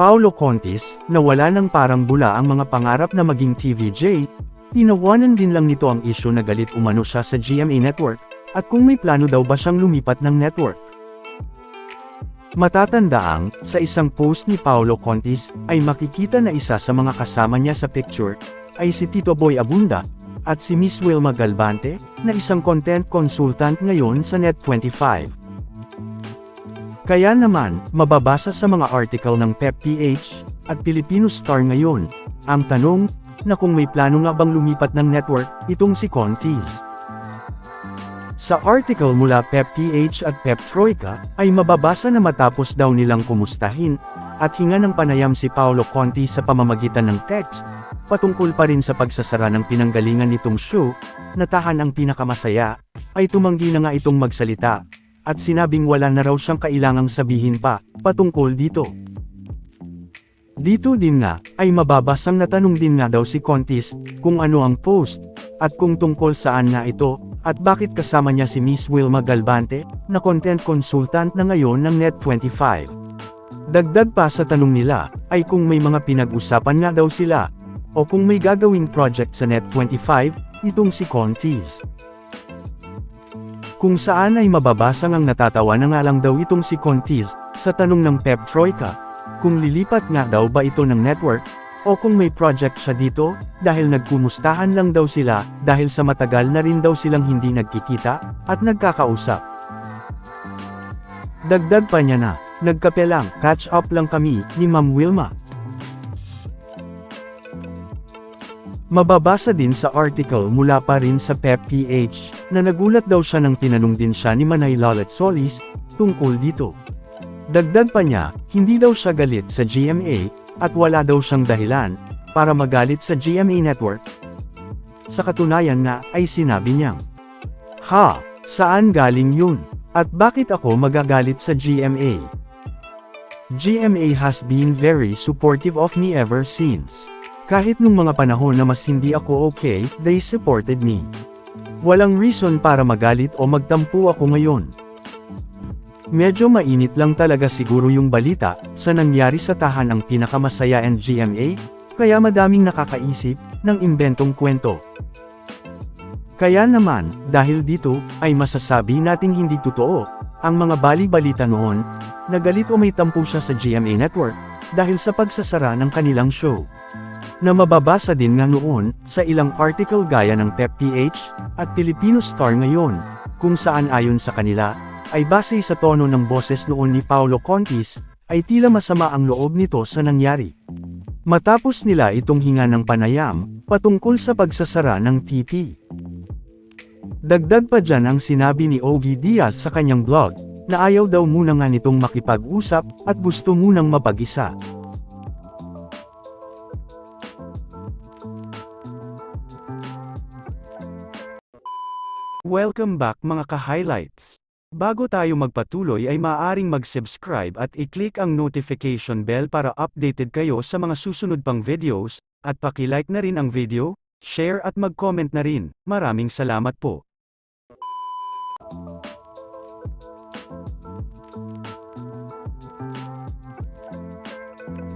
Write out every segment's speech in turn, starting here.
Paolo Contis, na wala ng parang bula ang mga pangarap na maging TVJ, tinawanan din lang nito ang isyu na galit umano siya sa GMA Network, at kung may plano daw ba siyang lumipat ng network. Matatandaang, sa isang post ni Paolo Contis, ay makikita na isa sa mga kasama niya sa picture, ay si Tito Boy Abunda, at si Miss Wilma Galvante, na isang content consultant ngayon sa Net25. Kaya naman, mababasa sa mga article ng PepPH, at Filipino Star ngayon, ang tanong, na kung may plano nga bang lumipat ng network, itong si Contis. Sa article mula PepPH at Pep Troika, ay mababasa na matapos daw nilang kumustahin, at hinga ng panayam si Paolo Conti sa pamamagitan ng text, patungkol pa rin sa pagsasara ng pinanggalingan nitong show, na tahan ang pinakamasaya, ay tumanggi na nga itong magsalita, at sinabing wala na raw siyang kailangang sabihin pa, patungkol dito. Dito din nga, ay mababasang natanong din nga daw si Contis, kung ano ang post, at kung tungkol saan nga ito, at bakit kasama niya si Miss Wilma Galvante, na content consultant na ngayon ng Net25. Dagdag pa sa tanong nila, ay kung may mga pinag-usapan nga daw sila, o kung may gagawing project sa Net25, itong si Contis. Kung saan ay mababasang ang natatawa na nga lang daw itong si Contis, sa tanong ng Pep Troika, kung lilipat nga daw ba ito ng network, o kung may project siya dito, dahil nagkumustahan lang daw sila, dahil sa matagal na rin daw silang hindi nagkikita, at nagkakausap. Dagdag pa niya na, nagkape lang, catch up lang kami, ni Ma'am Wilma. Mababasa din sa article mula pa rin sa PepPH, na nagulat daw siya nang tinanong din siya ni Manay Lolet Solis, tungkol dito. Dagdag pa niya, hindi daw siya galit sa GMA, at wala daw siyang dahilan, para magalit sa GMA Network. Sa katunayan nga, ay sinabi niyang, Ha, saan galing yun? At bakit ako magagalit sa GMA? GMA has been very supportive of me ever since. Kahit nung mga panahon na mas hindi ako okay, they supported me. Walang reason para magalit o magtampo ako ngayon. Medyo mainit lang talaga siguro yung balita, sa nangyari sa tahan ng pinakamasaya and GMA, kaya madaming nakakaisip, ng imbentong kwento. Kaya naman, dahil dito, ay masasabi nating hindi totoo, ang mga bali-balita noon, na galit o may tampo siya sa GMA Network, dahil sa pagsasara ng kanilang show. Na mababasa din nga noon, sa ilang article gaya ng PepPH, at Filipino Star ngayon, kung saan ayon sa kanila, ay base sa tono ng boses noon ni Paolo Contis, ay tila masama ang loob nito sa nangyari. Matapos nila itong hinga ng panayam, patungkol sa pagsasara ng TP. Dagdag pa dyan ang sinabi ni Ogie Diaz sa kanyang blog, na ayaw daw muna nga nitong makipag-usap, at gusto munang mapag-isa. Welcome back mga ka-highlights. Bago tayo magpatuloy ay maaaring mag-subscribe at i-click ang notification bell para updated kayo sa mga susunod pang videos, at paki-like na rin ang video, share at mag-comment na rin. Maraming salamat po.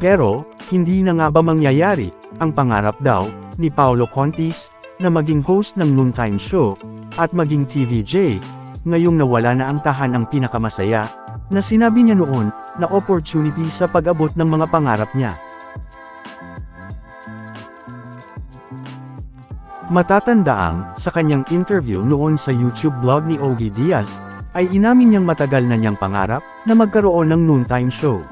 Pero, hindi na nga ba mangyayari, ang pangarap daw, ni Paolo Contis, na maging host ng noontime show, at maging TVJ, ngayong nawala na ang tahan ng pinakamasaya, na sinabi niya noon, na opportunity sa pag-abot ng mga pangarap niya. Matatandaang, sa kanyang interview noon sa YouTube blog ni Ogie Diaz, ay inamin niyang matagal na niyang pangarap, na magkaroon ng noontime show.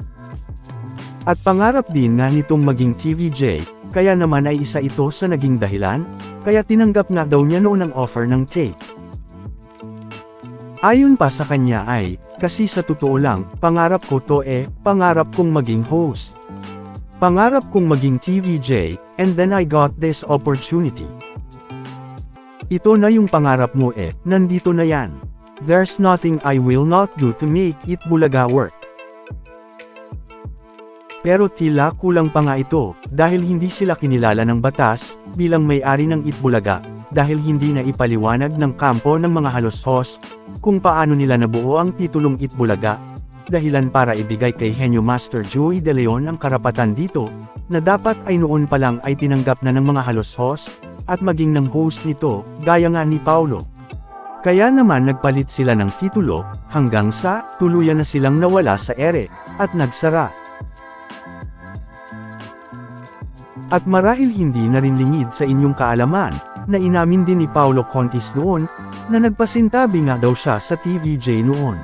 At pangarap din nga nitong maging TVJ, kaya naman ay isa ito sa naging dahilan, kaya tinanggap nga daw niya noon ang offer ng tape. Ayon pa sa kanya ay, kasi sa totoo lang, pangarap ko to eh, pangarap kong maging host. Pangarap kong maging TVJ, and then I got this opportunity. Ito na yung pangarap mo eh, nandito na yan. There's nothing I will not do to make it bulaga work. Pero tila kulang pa nga ito, dahil hindi sila kinilala ng batas, bilang may-ari ng Itbulaga, dahil hindi na ipaliwanag ng kampo ng mga halos-hos, kung paano nila nabuo ang titulong Itbulaga, dahilan para ibigay kay Henyo Master Joey De Leon ang karapatan dito, na dapat ay noon pa lang ay tinanggap na ng mga halos host, at maging ng host nito, gaya nga ni Paulo. Kaya naman nagpalit sila ng titulo, hanggang sa, tuluyan na silang nawala sa ere, at nagsara. At marahil hindi na rin lingid sa inyong kaalaman, na inamin din ni Paulo Contis noon, na nagpasintabi nga daw siya sa TVJ noon.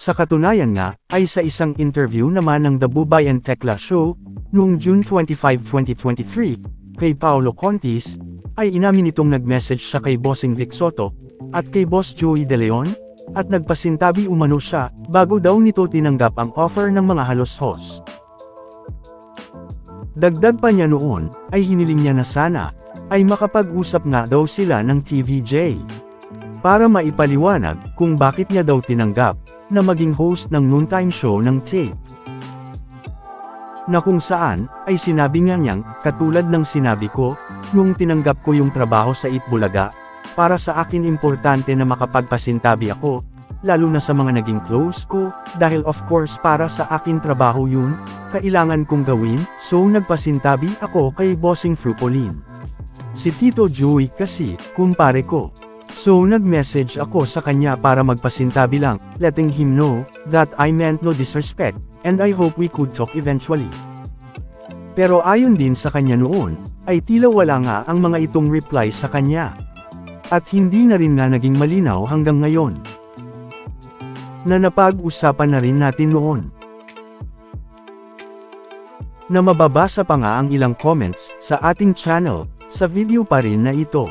Sa katunayan nga, ay sa isang interview naman ng The Bubay and Tekla Show, noong June 25, 2023, kay Paulo Contis, ay inamin itong nag-message siya kay Bossing Vic Soto, at kay Boss Joey De Leon, at nagpasintabi umano siya, bago daw nito tinanggap ang offer ng mga halos host. Dagdag pa niya noon, ay hiniling niya na sana, ay makapag-usap nga daw sila ng TVJ. Para maipaliwanag kung bakit niya daw tinanggap, na maging host ng noontime show ng tape. Na kung saan, ay sinabi nga niyang, katulad ng sinabi ko, nung tinanggap ko yung trabaho sa Itbulaga, para sa akin importante na makapagpasintabi ako, lalo na sa mga naging close ko, dahil of course para sa akin trabaho yun, kailangan kong gawin, so nagpasintabi ako kay Bossing Frupolin. Si Tito Joey kasi, kumpare ko. So nag-message ako sa kanya para magpasintabi lang, letting him know, that I meant no disrespect, and I hope we could talk eventually. Pero ayon din sa kanya noon, ay tila wala nga ang mga itong reply sa kanya. At hindi na rin nga naging malinaw hanggang ngayon. Na napag-usapan na rin natin noon. Na mababasa pa nga ang ilang comments sa ating channel, sa video pa rin na ito.